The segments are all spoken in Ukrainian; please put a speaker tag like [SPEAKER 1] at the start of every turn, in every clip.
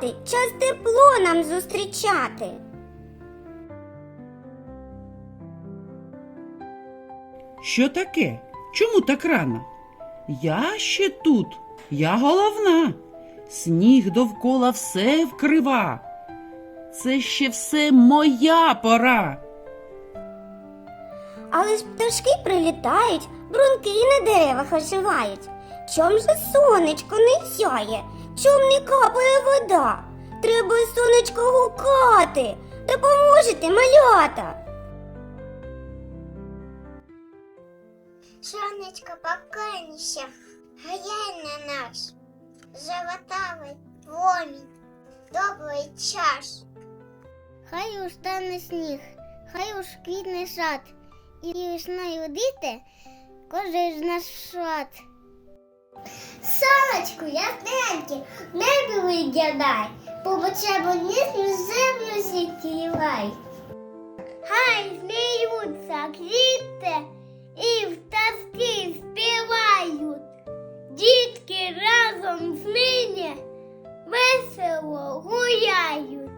[SPEAKER 1] спати, час тепло нам зустрічати.
[SPEAKER 2] Що таке? Чому так рано? Я ще тут, я головна. Сніг довкола все вкрива. Це ще все моя пора.
[SPEAKER 1] Але ж пташки прилітають, брунки на деревах оживають. Чом же сонечко не сяє, чом не капає вода? Треба сонечко гукати. Допоможете, малята.
[SPEAKER 3] Сонечко покойніше, гаяй на нас, золотавий промінь, добрий час. Хай устане сніг, хай уж квітне сад, і весною діти кожен з нас шат. Сонечку, ясненьке, в небі виглядай, по бочему ніжну землю зігрівай. Хай сміються квіти і пташки співають. Дітки разом з нині весело гуляють.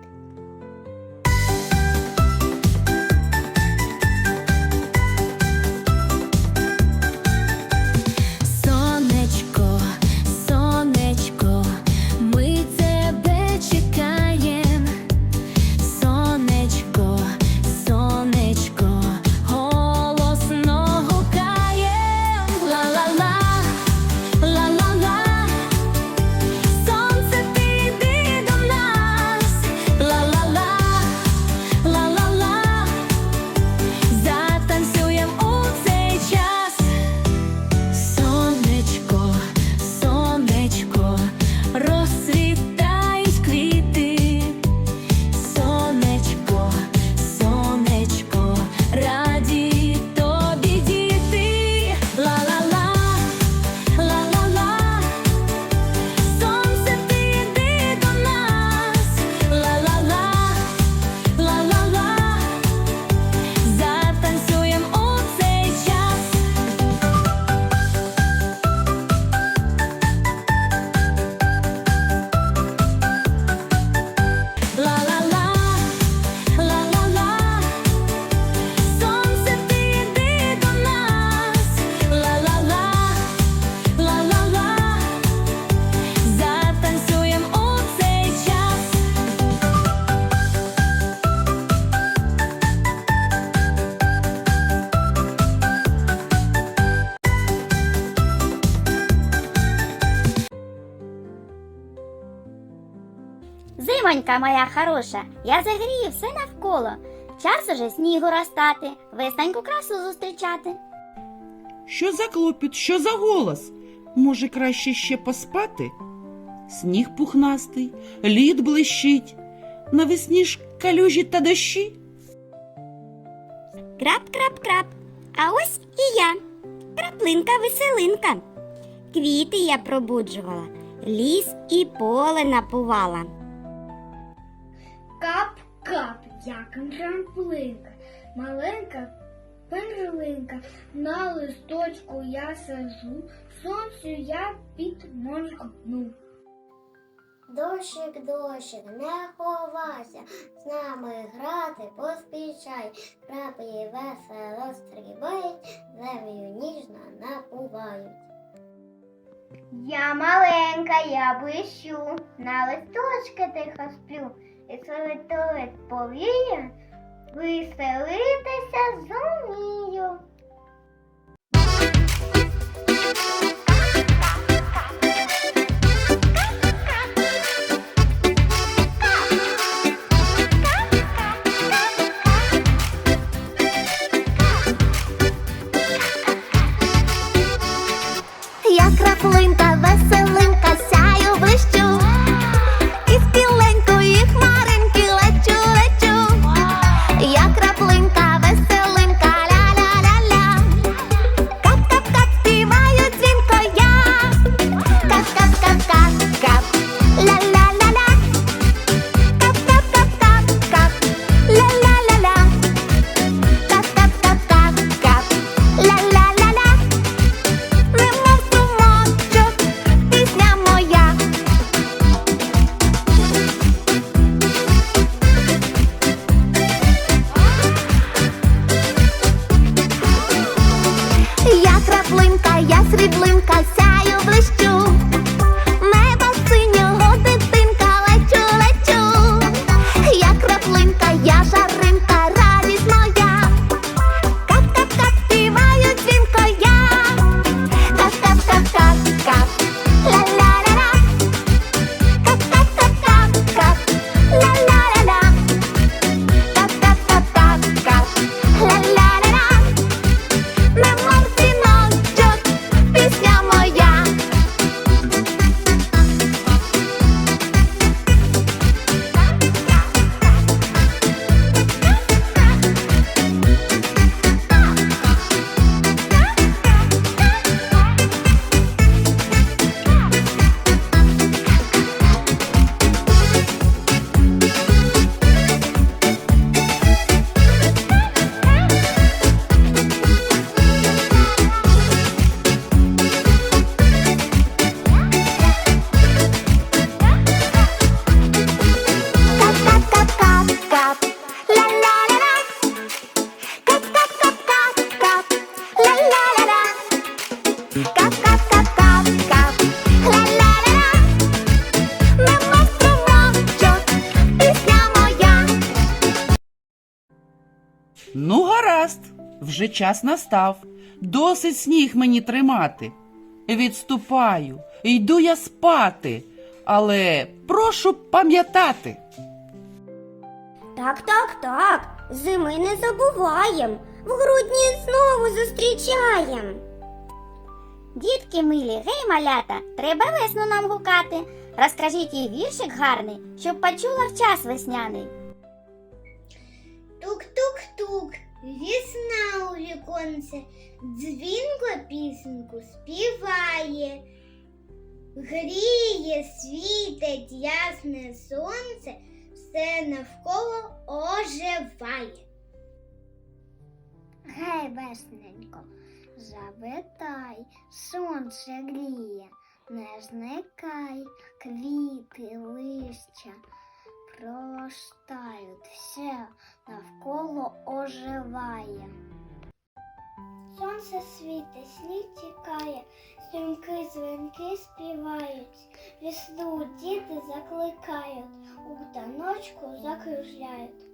[SPEAKER 1] Зимонька моя хороша, я загрію все навколо. Час уже снігу розтати, весненьку красу зустрічати.
[SPEAKER 2] Що за клопіт, що за голос? Може, краще ще поспати? Сніг пухнастий, лід блищить, навесні ж калюжі та дощі.
[SPEAKER 1] Крап-крап-крап. А ось і я. Краплинка веселинка. Квіти я пробуджувала, ліс і поле напувала.
[SPEAKER 3] Як трамплинка, маленька перлинка, на листочку я сижу, сонцю я підморгну. Дощик, дощик, не ховайся, з нами грати поспішай, краплі весело стрибають, землю ніжно напувають. Я маленька, я блищу, на листочки тихо сплю, і світовик повіє, веселитися зумію.
[SPEAKER 2] Вже час настав. Досить сніг мені тримати. Відступаю, йду я спати, але прошу пам'ятати.
[SPEAKER 1] Так, так, так. Зими не забуваєм. В грудні знову зустрічаєм.
[SPEAKER 4] Дітки милі, гей, малята, треба весну нам гукати. Розкажіть їй віршик гарний, щоб почула в час весняний.
[SPEAKER 5] Тук-тук-тук, весна у віконце, дзвінко пісеньку співає. Гріє, світить ясне сонце, все навколо оживає.
[SPEAKER 3] Гей, весненько, завитай, сонце гріє, не зникай, квіти, листя проростають, все навколо оживає.
[SPEAKER 5] Сонце світить, сніг тікає, стрімки дзвінки співають, весну діти закликають, у таночку закружляють.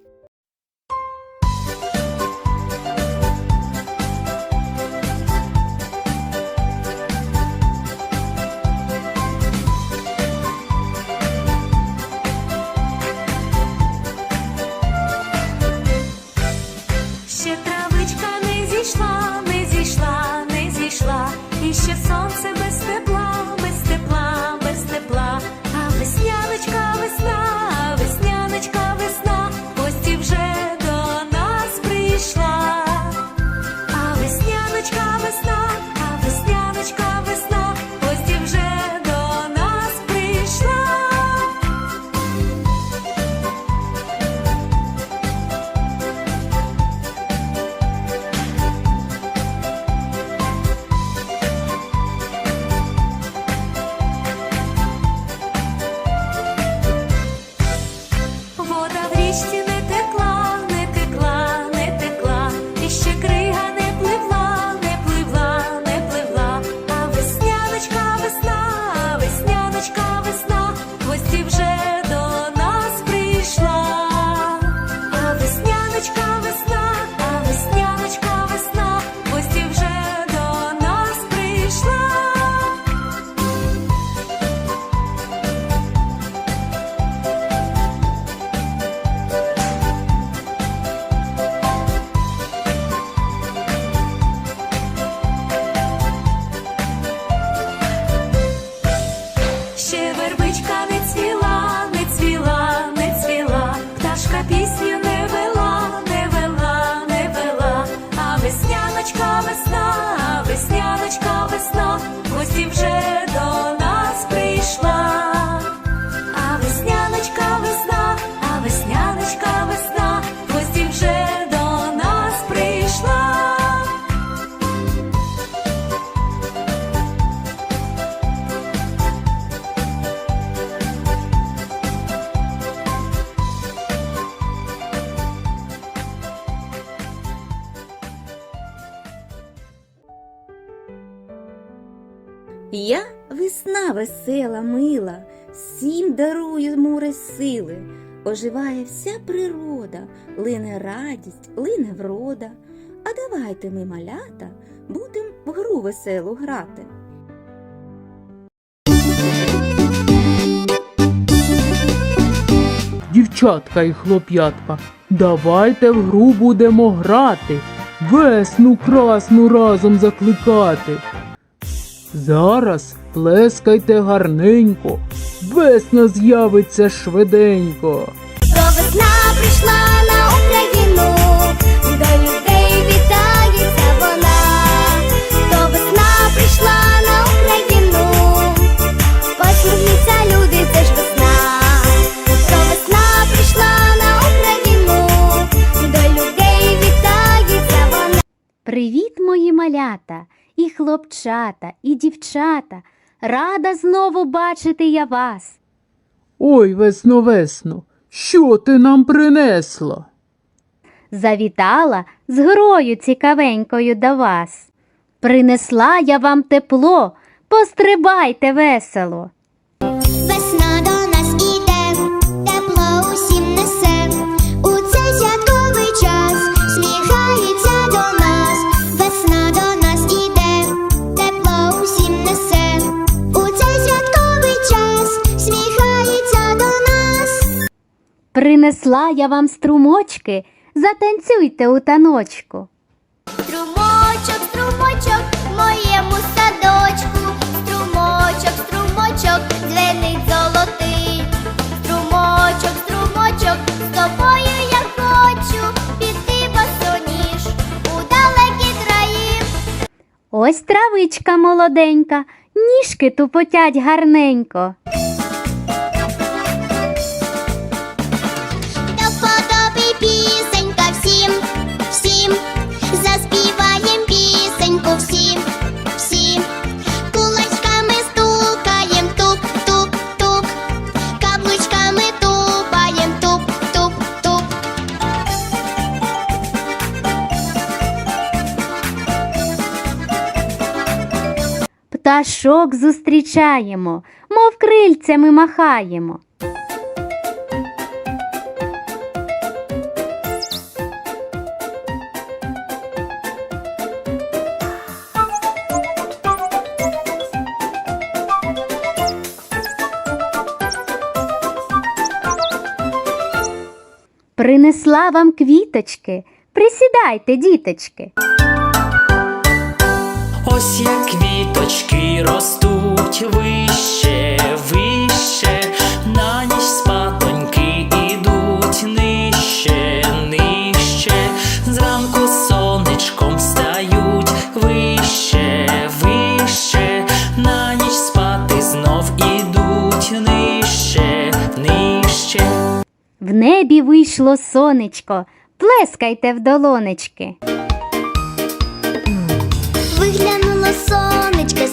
[SPEAKER 6] Весела, мила, всім дарую море сили. Оживає вся природа, лине радість, лине врода. А давайте ми, малята, будем в гру веселу грати.
[SPEAKER 7] Дівчатка і хлоп'ятка, давайте в гру будемо грати, весну красну разом закликати. Зараз плескайте гарненько, весна з'явиться швиденько.
[SPEAKER 3] То весна прийшла на Україну, до людей вітається вона. То весна прийшла на Україну, посміхніться люди, це ж весна. То весна прийшла на Україну, до людей вітається вона.
[SPEAKER 8] Привіт, мої малята, і хлопчата, і дівчата. Рада знову бачити я вас.
[SPEAKER 7] Ой, весно, весно, що ти нам принесла?
[SPEAKER 8] Завітала з грою цікавенькою до вас. Принесла я вам тепло, пострибайте весело. Принесла я вам струмочки, затанцюйте у таночку.
[SPEAKER 3] Струмочок, струмочок, в моєму садочку, струмочок, струмочок, дзвенить золотий. Струмочок, струмочок, з тобою я хочу піти босоніж у далекі краї.
[SPEAKER 8] Ось травичка молоденька, ніжки тупотять гарненько. Пташок зустрічаємо, мов крильцями махаємо. Принесла вам квіточки, присідайте, діточки.
[SPEAKER 9] Ось як квіточки ростуть вище, вище, на ніч спатоньки ідуть нижче, нижче, зранку сонечком встають вище, вище, на ніч спати знов ідуть нижче, нижче.
[SPEAKER 8] В небі вийшло сонечко, плескайте в долонечки.
[SPEAKER 3] Сонечко,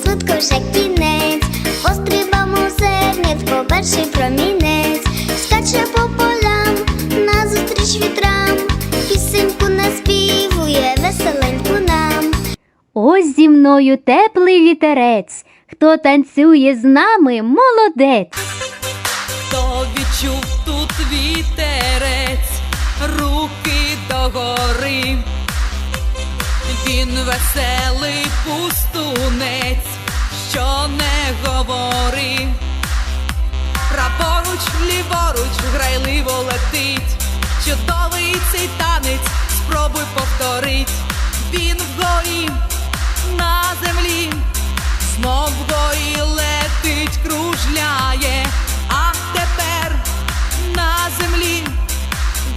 [SPEAKER 3] швидко вже кінець, пострибамо зернятко, перший промінець, скаче по полям, назустріч вітрам, пісеньку наспівує веселеньку нам.
[SPEAKER 8] Ось зі мною теплий вітерець. Хто танцює з нами, молодець.
[SPEAKER 10] Хто відчув тут вітерець, руки догори. Він веселий пустунець, що не говори. Праворуч, ліворуч, грайливо летить. Чудовий цей танець, спробуй повторить. Він вгорі на землі, знов вгорі летить, кружляє, а тепер на землі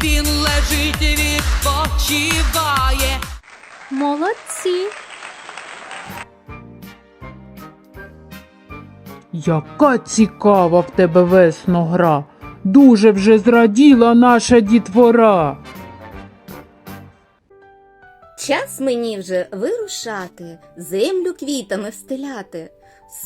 [SPEAKER 10] він лежить і відпочиває.
[SPEAKER 8] Молодці.
[SPEAKER 7] Яка цікава в тебе весно гра. Дуже вже зраділа наша дітвора.
[SPEAKER 6] Час мені вже вирушати, землю квітами встиляти.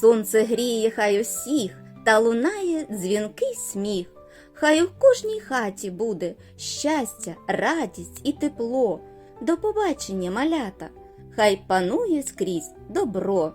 [SPEAKER 6] Сонце гріє хай усіх, та лунає дзвінкий сміх. Хай у кожній хаті буде щастя, радість і тепло. До побачення, малята, хай панує скрізь добро.